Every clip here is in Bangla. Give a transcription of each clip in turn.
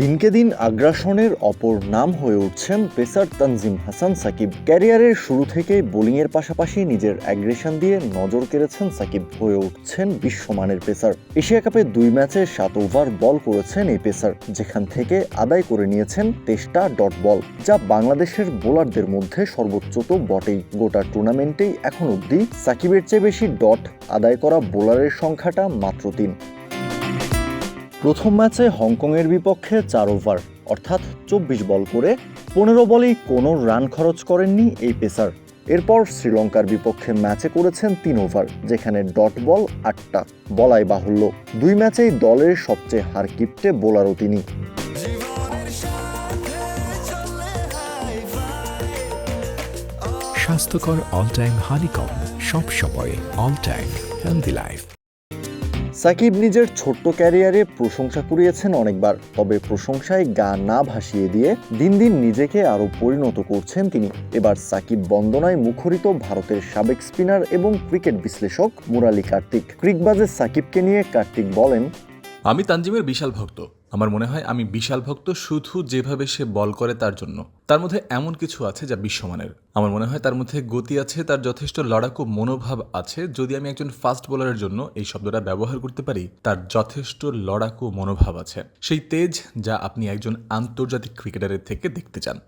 দিনকে দিন আগ্রাসনের অপর নাম হয়ে উঠছেন পেসার তানজিম হাসান সাকিব। ক্যারিয়ারের শুরু থেকে বোলিংয়ের পাশাপাশি নিজের অ্যাগ্রেশন দিয়ে নজর কেড়েছেন সাকিব। হয়ে উঠছেন বিশ্বমানের পেসার। এশিয়া কাপে দুই ম্যাচে সাত ওভার বল করেছেন এই পেসার, যেখান থেকে আদায় করে নিয়েছেন তেষ্টা ডট বল, যা বাংলাদেশের বোলারদের মধ্যে সর্বোচ্চ তো বটেই। গোটা টুর্নামেন্টেই এখন অবধি সাকিবের চেয়ে বেশি ডট আদায় করা বোলারের সংখ্যাটা মাত্র তিন। প্রথম ম্যাচে হংকংয়ের বিপক্ষে চার ওভার, অর্থাৎ চব্বিশ বল করে পনেরো বলেই কোনো রান খরচ করেননি এই পেসার। এরপর শ্রীলঙ্কার বিপক্ষে ম্যাচে করেছেন তিন ওভার, যেখানে ডট বল আটটা, বলাই বাহুল্য। দুই ম্যাচেই দলের সবচেয়ে হার কিপটে বোলারও তিনি। স্বাস্থ্যকর অল টাইম হানিকম সব সময় all time healthy life Shakib নিজের ছোট্ট ক্যারিয়ারে প্রশংসা কুড়িয়েছেন অনেকবার, তবে প্রশংসায় গা না ভাসিয়ে দিয়ে দিন দিন নিজেকে আরও পরিণত করছেন তিনি। এবার সাকিব বন্দনায় মুখরিত ভারতের সাবেক স্পিনার এবং ক্রিকেট বিশ্লেষক মুরালি কার্তিক। ক্রিকবাজে সাকিবকে নিয়ে কার্তিক বলেন, আমি তানজিমের বিশাল ভক্ত। আমার মনে হয় আমি বিশাল ভক্ত শুধু যেভাবে সে বল করে তার জন্য। তার মধ্যে এমন কিছু আছে যা বিশ্বমানের। আমার মনে হয় তার মধ্যে গতি আছে, তার যথেষ্ট লড়াকু মনোভাব আছে। যদি আমি একজন ফাস্ট বোলারের জন্য এই শব্দটা ব্যবহার করতে পারি, তার যথেষ্ট লড়াকু মনোভাব আছে। সেই তেজ যা আপনি একজন আন্তর্জাতিক ক্রিকেটারের থেকে দেখতে চান।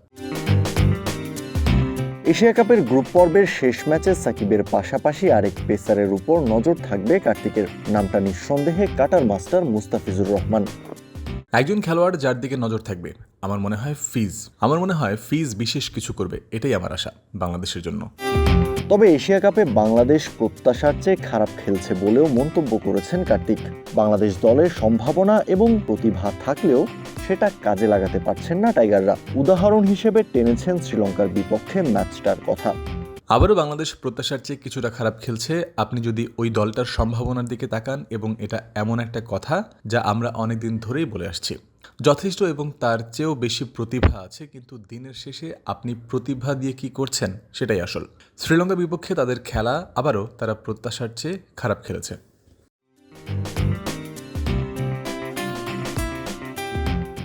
এশিয়া কাপের গ্রুপ পর্বের শেষ ম্যাচে সাকিবের পাশাপাশি আরেক পেসারের উপর নজর থাকবে কার্তিকের। নামটা নিঃসন্দেহে কাটার মাস্টার মুস্তাফিজুর রহমান। একজন খেলোয়াড় যার দিকে নজর থাকবে, আমার মনে হয় ফিজ। আমার মনে হয় ফিজ বিশেষ কিছু করবে, এটাই আমার আশা বাংলাদেশের জন্য। তবে এশিয়া কাপে বাংলাদেশ প্রত্যাশার চেয়ে খারাপ খেলছে বলেও মন্তব্য করেছেন কার্তিক। বাংলাদেশ দলের সম্ভাবনা এবং প্রতিভা থাকলেও সেটা কাজে লাগাতে পারছেন না টাইগাররা। উদাহরণ হিসেবে টেনেছেন শ্রীলঙ্কার বিপক্ষে ম্যাচটার কথা। আবারও বাংলাদেশ প্রত্যাশার চেয়ে কিছুটা খারাপ খেলছে। আপনি যদি ওই দলটার সম্ভাবনার দিকে তাকান এবং এটা এমন একটা কথা যা আমরা অনেকদিন ধরেই বলে আসছি। যথেষ্ট এবং তার চেয়েও বেশি প্রতিভা আছে, কিন্তু দিনের শেষে আপনি প্রতিভা দিয়ে কি করছেন সেটাই আসল। শ্রীলঙ্কা বিপক্ষে তাদের খেলা আবারও তারা প্রত্যাশার চেয়ে খারাপ খেলেছে।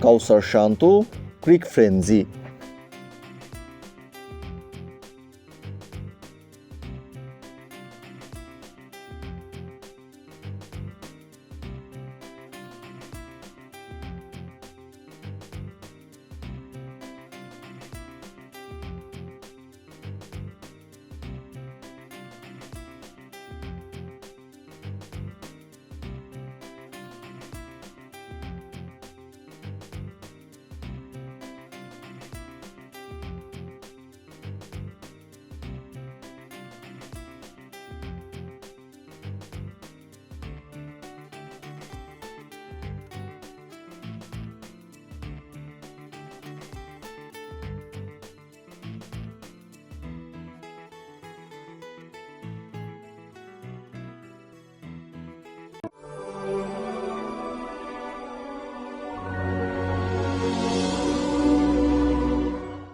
Kawsar Shanto, crick frenzy.